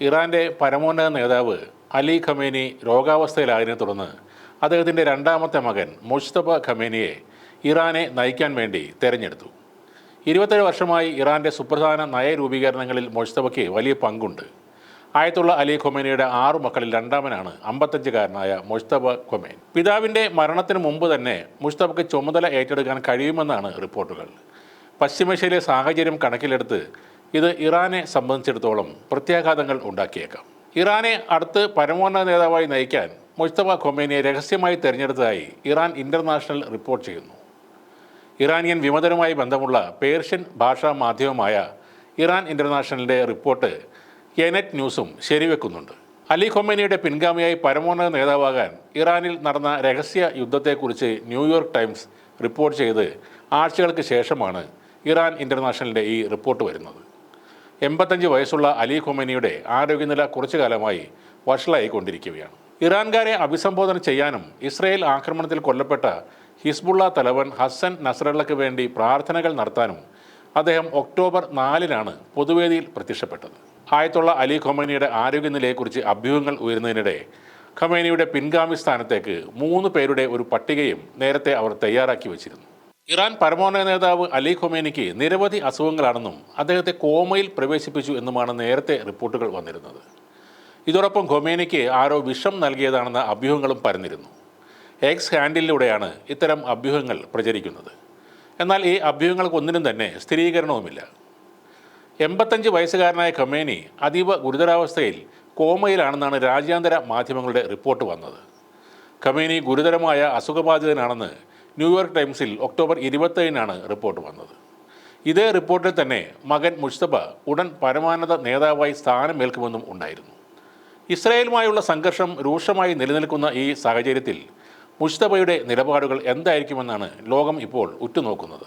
ഇറാന്റെ പരമോന്നത നേതാവ് അലി ഖമേനി രോഗാവസ്ഥയിലായതിനെ തുടർന്ന് അദ്ദേഹത്തിന്റെ രണ്ടാമത്തെ മകൻ മുഷ്തബ ഖമേനിയെ ഇറാനെ നയിക്കാൻ വേണ്ടി തെരഞ്ഞെടുത്തു. ഇരുപത്തേഴ് വർഷമായി ഇറാന്റെ സുപ്രധാന നയരൂപീകരണങ്ങളിൽ മുഷ്തഫയ്ക്ക് വലിയ പങ്കുണ്ട്. ആയത്തുള്ള അലി ഖൊമേനിയുടെ ആറു മക്കളിൽ രണ്ടാമനാണ് അമ്പത്തഞ്ചുകാരനായ മുഷ്തബ ഖൊമേൻ പിതാവിന്റെ മരണത്തിന് മുമ്പ് തന്നെ മുഷ്തഫയ്ക്ക് ചുമതല ഏറ്റെടുക്കാൻ കഴിയുമെന്നാണ് റിപ്പോർട്ടുകൾ. പശ്ചിമേഷ്യയിലെ സാഹചര്യം കണക്കിലെടുത്ത് ഇത് ഇറാനെ സംബന്ധിച്ചിടത്തോളം പ്രത്യാഘാതങ്ങൾ ഉണ്ടാക്കിയേക്കാം. ഇറാനെ അടുത്ത് പരമോന്നത നേതാവായി നയിക്കാൻ മുസ്തഫ ഖൊമേനിയെ രഹസ്യമായി തെരഞ്ഞെടുത്തതായി ഇറാൻ ഇന്റർനാഷണൽ റിപ്പോർട്ട് ചെയ്യുന്നു. ഇറാനിയൻ വിമതരുമായി ബന്ധമുള്ള പേർഷ്യൻ ഭാഷാ മാധ്യമമായ ഇറാൻ ഇന്റർനാഷണലിന്റെ റിപ്പോർട്ട് എനെറ്റ് ന്യൂസും ശരിവെക്കുന്നുണ്ട്. അലി ഖൊമേനിയുടെ പിൻഗാമിയായി പരമോന്നത നേതാവാകാൻ ഇറാനിൽ നടന്ന രഹസ്യ യുദ്ധത്തെക്കുറിച്ച് ന്യൂയോർക്ക് ടൈംസ് റിപ്പോർട്ട് ചെയ്ത് ആഴ്ചകൾക്ക് ശേഷമാണ് ഇറാൻ ഇന്റർനാഷണലിന്റെ ഈ റിപ്പോർട്ട് വരുന്നത്. എൺപത്തഞ്ച് വയസ്സുള്ള അലി ഖൊമനിയുടെ ആരോഗ്യനില കുറച്ചു കാലമായി വഷളായിക്കൊണ്ടിരിക്കുകയാണ്. ഇറാൻകാരെ അഭിസംബോധന ചെയ്യാനും ഇസ്രയേൽ ആക്രമണത്തിൽ കൊല്ലപ്പെട്ട ഹിസ്ബുള്ള തലവൻ ഹസൻ നസ്രള്ളക്ക് വേണ്ടി പ്രാർത്ഥനകൾ നടത്താനും അദ്ദേഹം ഒക്ടോബർ നാലിനാണ് പൊതുവേദിയിൽ പ്രത്യക്ഷപ്പെട്ടത്. ആയത്തുള്ള അലി ഖൊമനിയുടെ ആരോഗ്യനിലയെക്കുറിച്ച് അഭ്യൂഹങ്ങൾ ഉയരുന്നതിനിടെ ഖമേനിയുടെ പിൻഗാമി സ്ഥാനത്തേക്ക് മൂന്ന് പേരുടെ ഒരു പട്ടികയും നേരത്തെ അവർ തയ്യാറാക്കി വച്ചിരുന്നു. ഇറാൻ പരമോന്നത നേതാവ് അലി ഖൊമേനിക്ക് നിരവധി അസുഖങ്ങളാണെന്നും അദ്ദേഹത്തെ കോമയിൽ പ്രവേശിപ്പിച്ചു എന്നുമാണ് നേരത്തെ റിപ്പോർട്ടുകൾ വന്നിരുന്നത്. ഇതോടൊപ്പം ഖൊമേനിക്ക് ആരോ വിഷം നൽകിയതാണെന്ന അഭ്യൂഹങ്ങളും പരന്നിരുന്നു. എക്സ് ഹാൻഡിലൂടെയാണ് ഇത്തരം അഭ്യൂഹങ്ങൾ പ്രചരിക്കുന്നത്. എന്നാൽ ഈ അഭ്യൂഹങ്ങൾക്കൊന്നിനും തന്നെ സ്ഥിരീകരണവുമില്ല. എൺപത്തഞ്ച് വയസ്സുകാരനായ ഖൊമേനി അതീവ ഗുരുതരാവസ്ഥയിൽ കോമയിലാണെന്നാണ് രാജ്യാന്തര മാധ്യമങ്ങളുടെ റിപ്പോർട്ട് വന്നത്. ഖമേനി ഗുരുതരമായ അസുഖബാധിതനാണെന്ന് ന്യൂയോർക്ക് ടൈംസിൽ ഒക്ടോബർ ഇരുപത്തേഴിനാണ് റിപ്പോർട്ട് വന്നത്. ഇതേ റിപ്പോർട്ടിൽ തന്നെ മകൻ മുഷ്തബ ഉടൻ പരമാനത നേതാവായി സ്ഥാനമേൽക്കുമെന്നും ഉണ്ടായിരുന്നു. ഇസ്രായേലുമായുള്ള സംഘർഷം രൂക്ഷമായി നിലനിൽക്കുന്ന ഈ സാഹചര്യത്തിൽ മുഷ്തബയുടെ നിലപാടുകൾ എന്തായിരിക്കുമെന്നാണ് ലോകം ഇപ്പോൾ ഉറ്റുനോക്കുന്നത്.